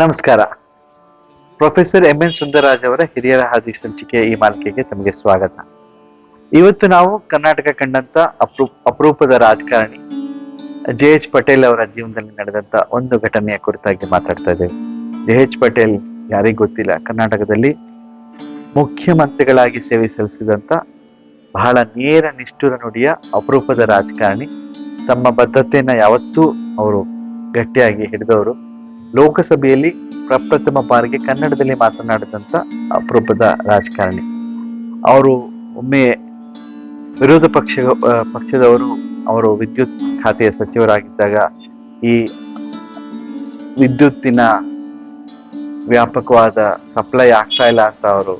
ನಮಸ್ಕಾರ. Professor M N Sundararaj ಅವರ ಹಿರಿಯರ ಹಾದಿ ಸಂಚಿಕೆ ಈ ಮಾಲಿಕೆಗೆ ತಮಗೆ ಸ್ವಾಗತ. ಇವತ್ತು ನಾವು ಕರ್ನಾಟಕ ಕಂಡಂತ ಅಪರೂ, ಅಪರೂಪದ ರಾಜಕಾರಣಿ ಜೆ ಎಚ್ ಪಟೇಲ್ ಅವರ ಜೀವನದಲ್ಲಿ ನಡೆದಂತ ಒಂದು ಘಟನೆಯ ಕುರಿತಾಗಿ ಮಾತಾಡ್ತಾ ಇದ್ದೇವೆ. ಜೆ ಎಚ್ ಪಟೇಲ್ ಯಾರಿಗೂ ಗೊತ್ತಿಲ್ಲ. ಕರ್ನಾಟಕದಲ್ಲಿ ಮುಖ್ಯಮಂತ್ರಿಗಳಾಗಿ ಸೇವೆ ಸಲ್ಲಿಸಿದಂತ ಬಹಳ ನೇರ, ನಿಷ್ಠುರ ನುಡಿಯ ಅಪರೂಪದ ರಾಜಕಾರಣಿ. ತಮ್ಮ ಬದ್ಧತೆಯನ್ನ ಯಾವತ್ತೂ ಅವರು ಗಟ್ಟಿಯಾಗಿ ಹಿಡಿದವರು. ಲೋಕಸಭೆಯಲ್ಲಿ ಪ್ರಪ್ರಥಮ ಬಾರಿಗೆ ಕನ್ನಡದಲ್ಲಿ ಮಾತನಾಡಿದಂತ ಅಪರೂಪದ ರಾಜಕಾರಣಿ. ಅವರು ಒಮ್ಮೆ ವಿರೋಧ ಪಕ್ಷ ಪಕ್ಷದವರು ಅವರು ವಿದ್ಯುತ್ ಖಾತೆಯ ಸಚಿವರಾಗಿದ್ದಾಗ ಈ ವಿದ್ಯುತ್ತಿನ ವ್ಯಾಪಕವಾದ ಸಪ್ಲೈ ಆಗ್ತಾ ಇಲ್ಲ ಅಂತ ಅವರು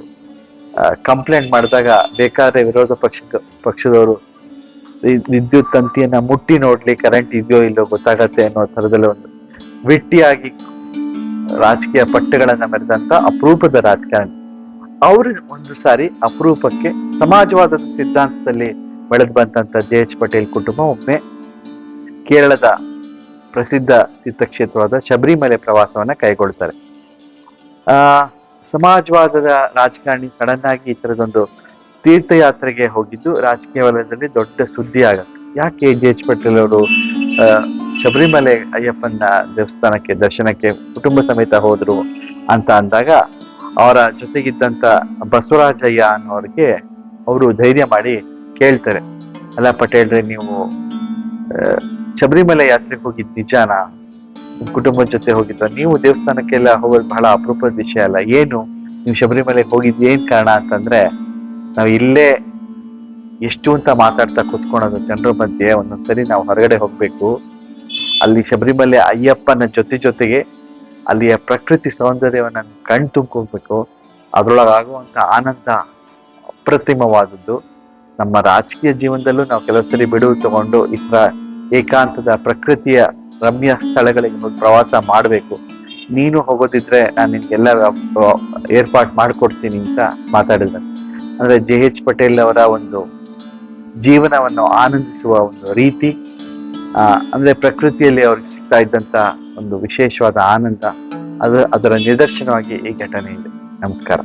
ಕಂಪ್ಲೇಂಟ್ ಮಾಡಿದಾಗ ಬೇಕಾದ್ರೆ ವಿರೋಧ ಪಕ್ಷ ಪಕ್ಷದವರು ವಿದ್ಯುತ್ ತಂತಿಯನ್ನ ಮುಟ್ಟಿ ನೋಡ್ಲಿ, ಕರೆಂಟ್ ಇದೆಯೋ ಇಲ್ಲೋ ಗೊತ್ತಾಗತ್ತೆ ಅನ್ನೋ ತರದಲ್ಲಿ ಒಂದು ವಿಟ್ಟಿಯಾಗಿ ರಾಜಕೀಯ ಪಟ್ಟೆಗಳನ್ನ ಮೆರೆದಂತ ಅಪರೂಪದ ರಾಜಕಾರಣಿ. ಅವರು ಒಂದು ಸಾರಿ ಅಪರೂಪಕ್ಕೆ ಸಮಾಜವಾದದ ಸಿದ್ಧಾಂತದಲ್ಲಿ ಬೆಳೆದು ಬಂದಂತ ಜೆ ಎಚ್ ಪಟೇಲ್ ಕುಟುಂಬ ಒಮ್ಮೆ ಕೇರಳದ ಪ್ರಸಿದ್ಧ ತೀರ್ಥಕ್ಷೇತ್ರವಾದ ಶಬರಿಮಲೆ ಪ್ರವಾಸವನ್ನ ಕೈಗೊಳ್ತಾರೆ. ಆ, ಸಮಾಜವಾದದ ರಾಜಕಾರಣಿ ಸಡನ್ ಆಗಿ ಈ ತರದೊಂದು ತೀರ್ಥಯಾತ್ರೆಗೆ ಹೋಗಿದ್ದು ರಾಜಕೀಯ ವಲಯದಲ್ಲಿ ದೊಡ್ಡ ಸುದ್ದಿ ಆಗತ್ತೆ. ಯಾಕೆ ಜೆ ಎಚ್ ಪಟೇಲ್ ಅವರು ಶಬರಿಮಲೆ ಅಯ್ಯಪ್ಪನ ದೇವಸ್ಥಾನಕ್ಕೆ ದರ್ಶನಕ್ಕೆ ಕುಟುಂಬ ಸಮೇತ ಹೋದ್ರು ಅಂತ ಅಂದಾಗ ಅವರ ಜೊತೆಗಿದ್ದಂತ ಬಸವರಾಜಯ್ಯ ಅನ್ನೋರಿಗೆ ಅವರು ಧೈರ್ಯ ಮಾಡಿ ಕೇಳ್ತಾರೆ. ಅಲ್ಲ ಪಟೇಲ್ರೆ ನೀವು ಶಬರಿಮಲೆ ಯಾತ್ರೆಗೆ ಹೋಗಿದ್ ನಿಜಾನ? ಕುಟುಂಬದ ಜೊತೆ ಹೋಗಿದ್ದ, ನೀವು ದೇವಸ್ಥಾನಕ್ಕೆಲ್ಲ ಹೋಗೋದು ಬಹಳ ಅಪರೂಪದ ವಿಷಯ ಅಲ್ಲ, ಏನು? ನೀವು ಶಬರಿಮಲೆಗೆ ಹೋಗಿದ್ದು ಏನ್ ಕಾರಣ ಅಂತಂದ್ರೆ, ನಾವು ಇಲ್ಲೇ ಎಷ್ಟು ಅಂತ ಮಾತಾಡ್ತಾ ಕುತ್ಕೊಳೋದು ಜನರ ಮಧ್ಯೆ, ಒಂದೊಂದ್ಸರಿ ನಾವು ಹೊರಗಡೆ ಹೋಗ್ಬೇಕು ಅಲ್ಲಿ ಶಬರಿಮಲೆ ಅಯ್ಯಪ್ಪನ ಜೊತೆ ಜೊತೆಗೆ ಅಲ್ಲಿಯ ಪ್ರಕೃತಿ ಸೌಂದರ್ಯವನ್ನು ಕಣ್ ತುಂಬ್ಕೋಬೇಕು ಅದರೊಳಗಾಗುವಂಥ ಆನಂದ ಅಪ್ರತಿಮವಾದದ್ದು. ನಮ್ಮ ರಾಜಕೀಯ ಜೀವನದಲ್ಲೂ ನಾವು ಕೆಲವು ಸರಿ ಬಿಡುವು ತಗೊಂಡು ಈ ಏಕಾಂತದ ಪ್ರಕೃತಿಯ ರಮ್ಯ ಸ್ಥಳಗಳಿಗೆ ಹೋಗಿ ಪ್ರವಾಸ ಮಾಡಬೇಕು. ನೀನು ಹೋಗೋದಿದ್ರೆ ನಾನು ನಿನ್ಗೆಲ್ಲ ಏರ್ಪಾಟ್ ಮಾಡಿಕೊಡ್ತೀನಿ ಅಂತ ಮಾತಾಡಿದ ಅಂದ್ರೆ ಜೆ ಎಚ್ ಪಟೇಲ್ ಅವರ ಒಂದು ಜೀವನವನ್ನು ಆನಂದಿಸುವ ಒಂದು ರೀತಿ ಅಂದ್ರೆ ಪ್ರಕೃತಿಯಲ್ಲಿ ಅವ್ರಿಗೆ ಸಿಗ್ತಾ ಇದ್ದಂತ ಒಂದು ವಿಶೇಷವಾದ ಆನಂದ, ಅದು ಅದರ ನಿದರ್ಶನವಾಗಿ ಈ ಘಟನೆ ಇದೆ ನಮಸ್ಕಾರ.